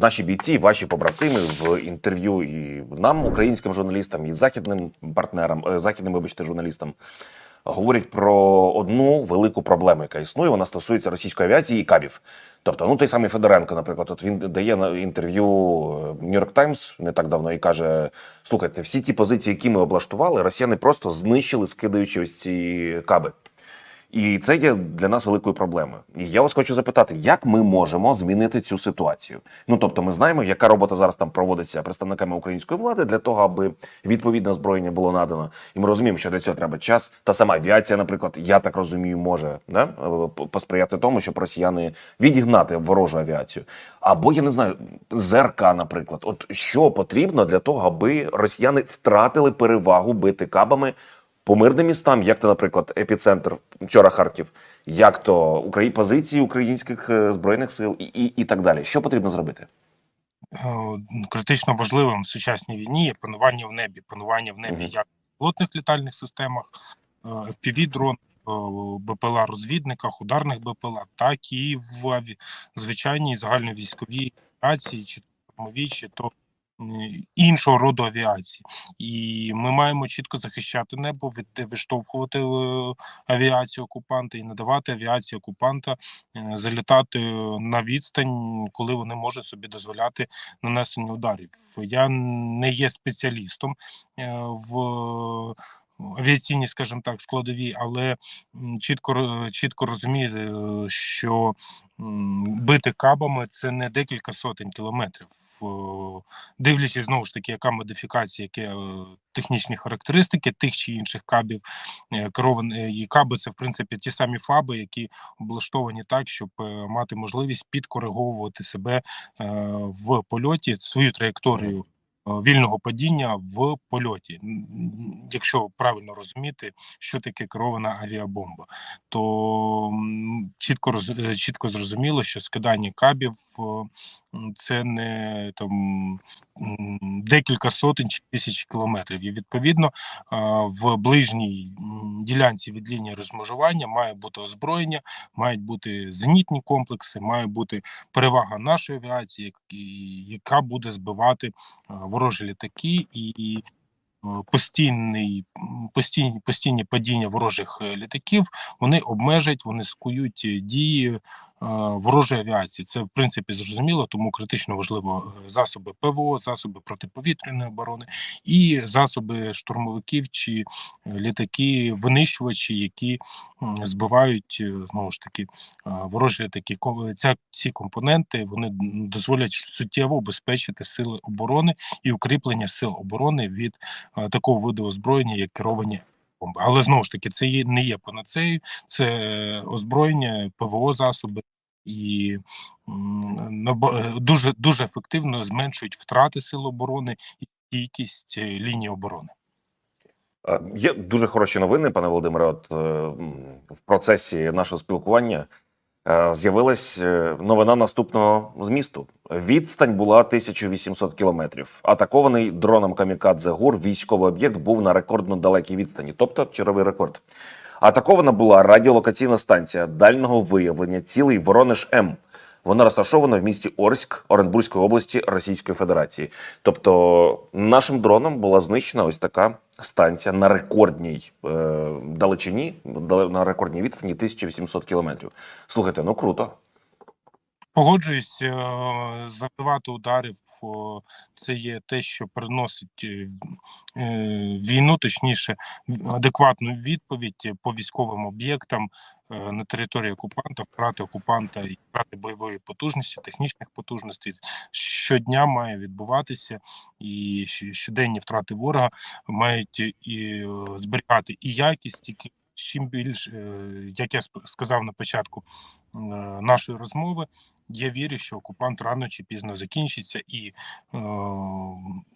Наші бійці, ваші побратими в інтерв'ю і нам, українським журналістам, і західним партнерам, е, західним, вибачте, журналістам, говорять про одну велику проблему, яка існує. Вона стосується російської авіації і кабів. Тобто, ну той самий Федоренко, наприклад, от він дає інтерв'ю New York Times не так давно і каже: слухайте, всі ті позиції, які ми облаштували, росіяни просто знищили, скидаючи ось ці каби. І це є для нас великою проблемою. І я вас хочу запитати, як ми можемо змінити цю ситуацію? Ну тобто, ми знаємо, яка робота зараз там проводиться представниками української влади для того, аби відповідне озброєння було надано. І ми розуміємо, що для цього треба час. Та сама авіація, наприклад, я так розумію, може да, е, посприяти тому, щоб росіяни відігнати ворожу авіацію. Або я не знаю, ЗРК, наприклад, от що потрібно для того, аби росіяни втратили перевагу бити кабами по мирним містам, як то, наприклад, епіцентр вчора Харків, як то Украї... позиції українських е, збройних сил і, і, і так далі. Що потрібно зробити? Е, критично важливим в сучасній війні є панування в небі. Панування в небі Мгм. як в пілотних літальних системах, fpv дрон БПЛА розвідниках, ударних БПЛА, так і в звичайній загальновійськовій авіації, чи штурмовій, чи то е, іншого роду авіації. І ми маємо чітко захищати небо, від виштовхувати е, авіацію окупанта і надавати авіації окупанта е, залітати на відстань, коли вони можуть собі дозволяти нанесення ударів. Я не є спеціалістом е, в авіаційній, скажімо так, складовій, але чітко чітко розумію, е, що бити кабами це не декілька сотень кілометрів. Дивлячись знову ж таки, яка модифікація, які е, технічні характеристики тих чи інших кабів, е, керовані і каби це в принципі ті самі фаби, які облаштовані так, щоб е, мати можливість підкориговувати себе е, в польоті свою траєкторію е, вільного падіння в польоті. Якщо правильно розуміти, що таке керована авіабомба, то чітко е, чітко зрозуміло, що скидання кабів е, це не там декілька сотень чи тисяч кілометрів. І відповідно в ближній ділянці від лінії розмежування має бути озброєння, мають бути зенітні комплекси, має бути перевага нашої авіації, яка буде збивати ворожі літаки і. Постійний постійні постійні падіння ворожих е, літаків вони обмежать, вони скують е, дії ворожої авіації. Це в принципі зрозуміло, тому критично важливо е, засоби ПВО, засоби протиповітряної оборони і засоби штурмовиків чи е, літаки, винищувачі, які збивають е, знову ж таки е, ворожі літаки. Ця ці компоненти вони дозволять суттєво обезпечити сили оборони і укріплення сил оборони від е, такого виду озброєння, як керовані бомби. Але знову ж таки, це не є панацею, це е, озброєння, ПВО засоби. І е, дуже дуже ефективно зменшують втрати сил оборони і кількість е, лінії оборони. Є дуже хороші новини, пане Володимире. От в процесі нашого спілкування з'явилась е, новина наступного змісту. Відстань була 1800 кілометрів. Атакований дроном камікадзе ГУР військовий об'єкт був на рекордно далекій відстані, тобто черговий рекорд. Атакована була радіолокаційна станція дальнього виявлення цілий Воронеж М. Вона розташована в місті Орськ Оренбурзької області Російської Федерації. Тобто нашим дроном була знищена ось така станція на рекордній е, далечині, дале- на рекордній відстані 1800 кілометрів. Слухайте, ну круто. Погоджуюсь, е, завдавати ударів це є те, що приносить е, е, війну, точніше, адекватну відповідь по військовим об'єктам на території окупанта, втрати окупанта і втрати бойової потужності, технічних потужностей щодня має відбуватися, і щоденні втрати ворога мають і е, зберігати і якість, і чим більш, е, як я сказав на початку е, нашої розмови. Я вірю, що окупант рано чи пізно закінчиться, і е,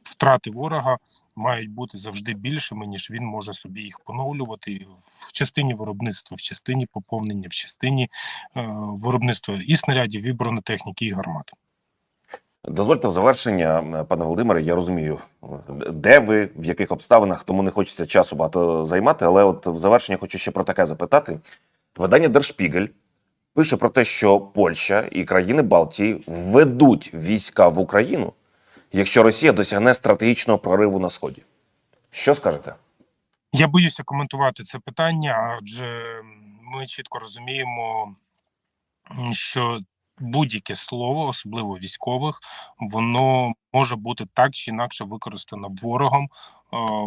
втрати ворога мають бути завжди більшими, ніж він може собі їх поновлювати в частині виробництва, в частині поповнення, в частині е, виробництва і снарядів, і бронетехніки, і гармат. Дозвольте в завершення, пане Володимире, я розумію, де ви, в яких обставинах, тому не хочеться часу багато займати. Але от в завершення хочу ще про таке запитати. Видання Держпігель пише про те, що Польща і країни Балтії введуть війська в Україну, якщо Росія досягне стратегічного прориву на сході. Що скажете? Я боюся коментувати це питання, адже ми чітко розуміємо, що будь-яке слово, особливо військових, воно може бути так чи інакше використано ворогом е,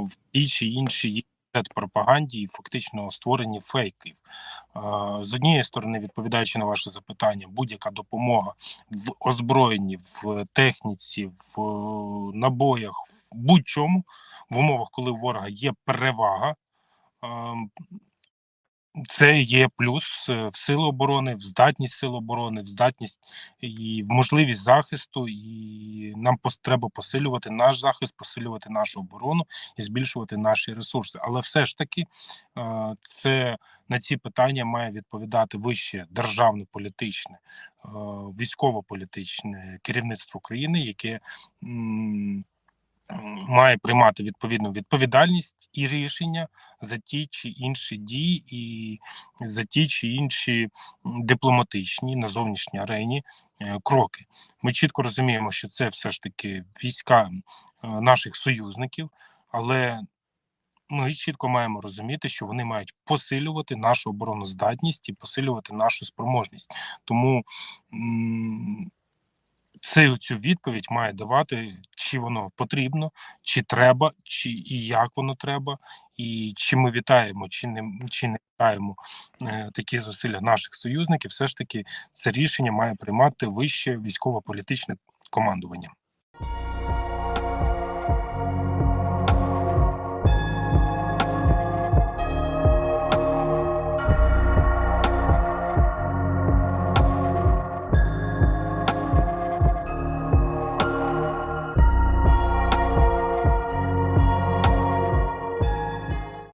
в тій чи іншій пропаганді і фактично створенні фейків. З однієї сторони, відповідаючи на ваше запитання, будь-яка допомога в озброєнні, в техніці, в е, набоях, в будь-чому в умовах, коли у ворога є перевага. Це є плюс е, в сили оборони, в здатність сил оборони, в здатність і в можливість захисту. І нам треба посилювати наш захист, посилювати нашу оборону і збільшувати наші ресурси. Але все ж таки, е, це на ці питання має відповідати вище державне політичне, е, військово-політичне керівництво країни, яке має приймати відповідну відповідальність і рішення за ті чи інші дії, і за ті чи інші дипломатичні на зовнішній арені е, кроки. Ми чітко розуміємо, що це все ж таки війська е, наших союзників, але ми чітко маємо розуміти, що вони мають посилювати нашу обороноздатність і посилювати нашу спроможність. Тому це цю відповідь має давати, чи воно потрібно, чи треба, чи і як воно треба, і чи ми вітаємо, чи не чи не вітаємо е, такі зусилля наших союзників. Все ж таки, це рішення має приймати вище військово-політичне командування.